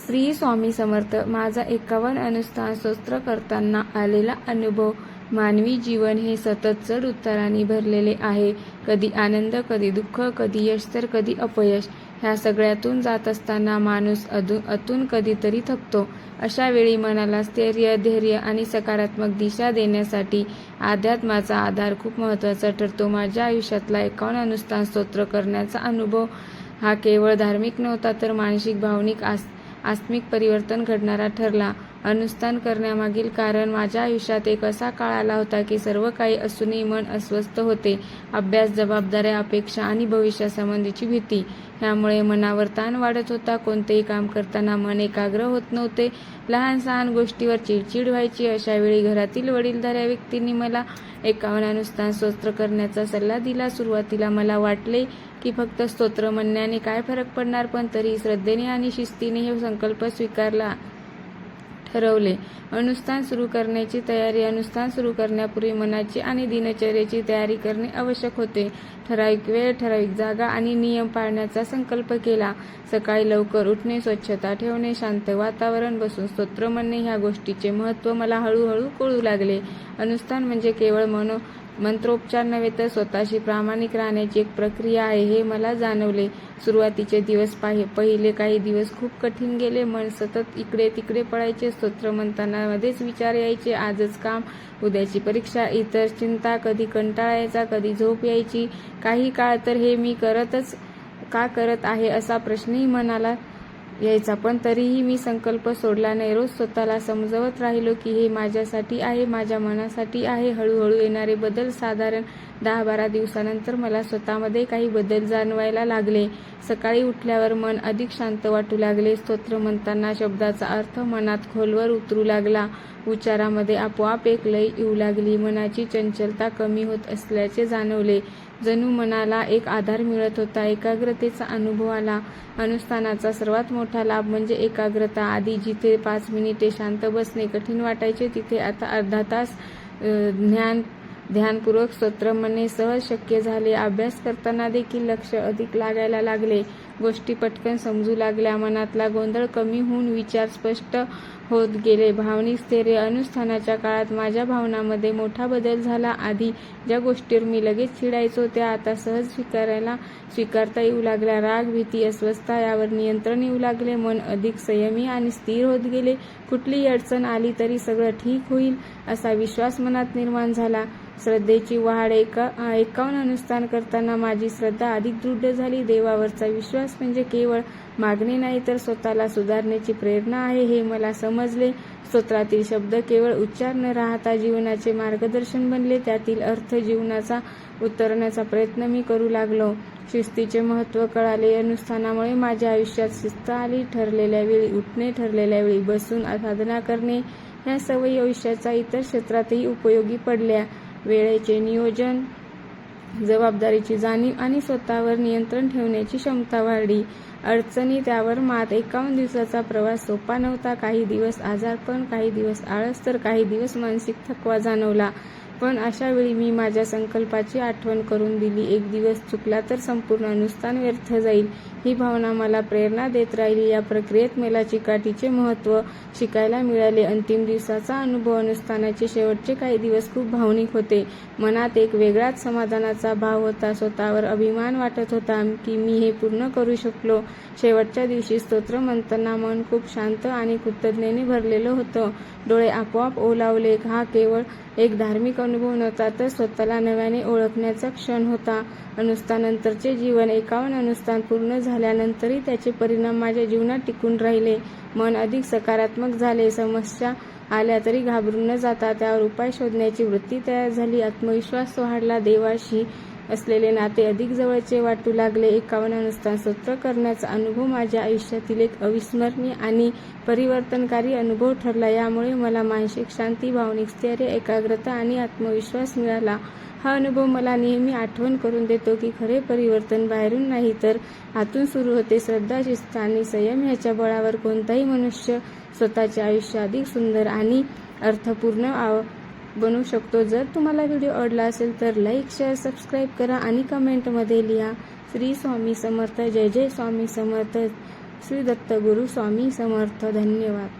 श्री स्वामी समर्थ माझा एकावन्न अनुष्ठान स्तोत्र करताना आलेला अनुभव मानवी जीवन हे सतत चढ उतारांनी भरलेले आहे. कधी आनंद कधी दुःख कधी यश तर कधी अपयश. ह्या सगळ्यातून जात असताना माणूस अधू अतून कधीतरी थकतो. अशा वेळी मनाला स्थैर्य धैर्य आणि सकारात्मक दिशा देण्यासाठी अध्यात्माचा आधार खूप महत्त्वाचा ठरतो. माझ्या आयुष्यातला एकावन्न अनुष्ठान स्तोत्र करण्याचा अनुभव हा केवळ धार्मिक नव्हता तर मानसिक भावनिक आस आत्मिक परिवर्तन घडणारा ठरला. अनुष्ठान करण्यामागील कारण माझ्या आयुष्यात एक असा काळ आला होता की सर्व काही असूनही मन अस्वस्थ होते. अभ्यास जबाबदाऱ्या अपेक्षा आणि भविष्यासंबंधीची भीती. ह्यामुळे मनावर ताण वाढत होता. कोणतेही काम करताना मन एकाग्र होत नव्हते. लहान सहान गोष्टीवर चिडचिड व्हायची. अशावेळी घरातील वडीलधाऱ्या व्यक्तींनी मला एकावन्न अनुष्ठान स्वस्त करण्याचा सल्ला दिला. सुरुवातीला मला वाटले की फक्त स्तोत्र म्हणण्याने काय फरक पडणार? पण तरी श्रद्धेने आणि शिस्तीने हे संकल्प स्वीकारला ठरवले. अनुष्ठान सुरू करण्याची तयारी अनुष्ठान सुरू करण्यापूर्वी मनाची आणि दिनचर्येची तयारी करणे आवश्यक होते. ठराविक वेळ ठराविक जागा आणि नियम पाळण्याचा संकल्प केला. सकाळी लवकर उठणे स्वच्छता ठेवणे शांत वातावरण बसून स्तोत्र म्हणणे ह्या गोष्टीचे महत्त्व मला हळूहळू कळू लागले. अनुष्ठान म्हणजे केवळ मनो मंत्रोपचार नव्हे तर स्वतःशी प्रामाणिक राहण्याची एक प्रक्रिया आहे हे मला जाणवले. सुरुवातीचे दिवस पाहि पहिले काही दिवस खूप कठीण गेले मन सतत इकडे तिकडे पळायचे स्तोत्र म्हणताना मध्येच विचार यायचे आजच काम उद्याची परीक्षा इतर चिंता कधी कंटाळा यायचा कधी झोप यायची. काही काळ तर हे मी करतच का करत आहे असा प्रश्नही मनाला यायचा. पण तरीही मी संकल्प सोडला नाही. रोज स्वतःला समजवत राहिलो की हे माझ्यासाठी आहे माझ्या मनासाठी आहे. हळूहळू येणारे बदल साधारण दहा बारा दिवसानंतर मला स्वतःमध्ये काही बदल जाणवायला लागले. सकाळी उठल्यावर मन अधिक शांत वाटू लागले. स्तोत्र म्हणताना शब्दाचा अर्थ मनात खोलवर उतरू लागला. उच्चारामध्ये आपोआप एक लय येऊ लागली. मनाची चंचलता कमी होत असल्याचे जाणवले. जणू मनाला एक आधार मिळत होता. एकाग्रतेचा अनुभव आला. अनुष्ठानाचा सर्वात मोठा लाभ म्हणजे एकाग्रता. आधी जिथे पाच मिनिटे शांत बसणे कठीण वाटायचे तिथे आता अर्धा तास ज्ञान ध्यानपूर्वक स्तोत्र म्हणणे सहज शक्य झाले. अभ्यास करताना देखील लक्ष अधिक लागायला लागले. गोष्टी पटकन समजू लागल्या. मनातला गोंधळ कमी होऊन विचार स्पष्ट होत गेले. भावनिक स्थैर्य अनुष्ठानाच्या काळात माझ्या भावनामध्ये मोठा बदल झाला. आधी ज्या गोष्टीवर मी लगेच चिडायचो त्या आता सहज स्वीकारायला स्वीकारता येऊ लागल्या. राग भीती अस्वस्थता यावर नियंत्रण येऊ लागले. मन अधिक संयमी आणि स्थिर होत गेले. कुठलीही अडचण आली तरी सगळं ठीक होईल असा विश्वास मनात निर्माण झाला. श्रद्धेची वाढ एका एकावन्न अनुष्ठान करताना माझी श्रद्धा अधिक दृढ झाली. देवावरचा विश्वास म्हणजे केवळ मागणे नाही तर स्वतःला सुधारण्याची प्रेरणा आहे हे मला समजले. स्तोत्रातील शब्द केवळ उच्चार न राहता जीवनाचे मार्गदर्शन बनले. त्यातील अर्थ जीवनाचा उतरण्याचा प्रयत्न मी करू लागलो. शिस्तीचे महत्त्व कळाले. अनुष्ठानामुळे माझ्या आयुष्यात शिस्त आली. ठरलेल्या वेळी उठणे ठरलेल्या वेळी बसून साधना करणे ह्या सवयी आयुष्याचा इतर क्षेत्रातही उपयोगी पडल्या. वेळेचे नियोजन जबाबदारीची जाणीव आणि स्वतःवर नियंत्रण ठेवण्याची क्षमता वाढली. अडचणी त्यावर मात. एकावन्न दिवसाचा प्रवास सोपा नव्हता. काही दिवस आजारपण काही दिवस आळस तर काही दिवस मानसिक थकवा जाणवला. पण अशावेळी मी माझ्या संकल्पाची आठवण करून दिली. एक दिवस चुकला तर संपूर्ण अनुष्ठान व्यर्थ जाईल. ही भावना मला प्रेरणा देत राहिली. या प्रक्रियेत मला चिकाटीचे महत्त्व शिकायला मिळाले. अंतिम दिवसाचा अनुभव अनुष्ठानाचे शेवटचे काही दिवस खूप भावनिक होते. मनात एक वेगळाच समाधानाचा भाव होता. स्वतःवर अभिमान वाटत होता की मी हे पूर्ण करू शकलो. शेवटच्या दिवशी स्तोत्र म्हणताना मन खूप शांत आणि कृतज्ञतेने भरलेलं होतं. डोळे आपोआप ओलावले. हा केवळ एक धार्मिक अनुभव नव्हता तर स्वतःला नव्याने ओळखण्याचा क्षण होता. अनुष्ठानंतरचे जीवन एकावन्न अनुष्ठान पूर्ण झाल्यानंतरही त्याचे परिणाम माझ्या जीवनात टिकून राहिले. मन अधिक सकारात्मक झाले. समस्या आल्या तरी घाबरून न जाता त्यावर उपाय शोधण्याची वृत्ती तयार झाली. आत्मविश्वास वाढला. देवाशी असलेले नाते अधिक जवळचे वाटू लागले. एकावन्न अनुष्ठान स्तोत्र करण्याचा अनुभव माझ्या आयुष्यातील एक अविस्मरणीय आणि परिवर्तनकारी अनुभव ठरला. यामुळे मला मानसिक शांती भावनिक स्थैर्य एकाग्रता आणि आत्मविश्वास मिळाला. हा अनुभव मला नेहमी आठवण करून देतो की खरे परिवर्तन बाहेरून नाही तर आतून सुरू होते. श्रद्धा शिस्त आणि संयम ह्याच्या बळावर कोणताही मनुष्य स्वतःचे आयुष्य अधिक सुंदर आणि अर्थपूर्ण आव बनवू शकतो. जर तुम्हाला व्हिडिओ आवडला असेल तर लाईक शेअर सबस्क्राईब करा आणि कमेंटमध्ये लिहा श्री स्वामी समर्थ जय जय स्वामी समर्थ श्री दत्तगुरु स्वामी समर्थ. धन्यवाद.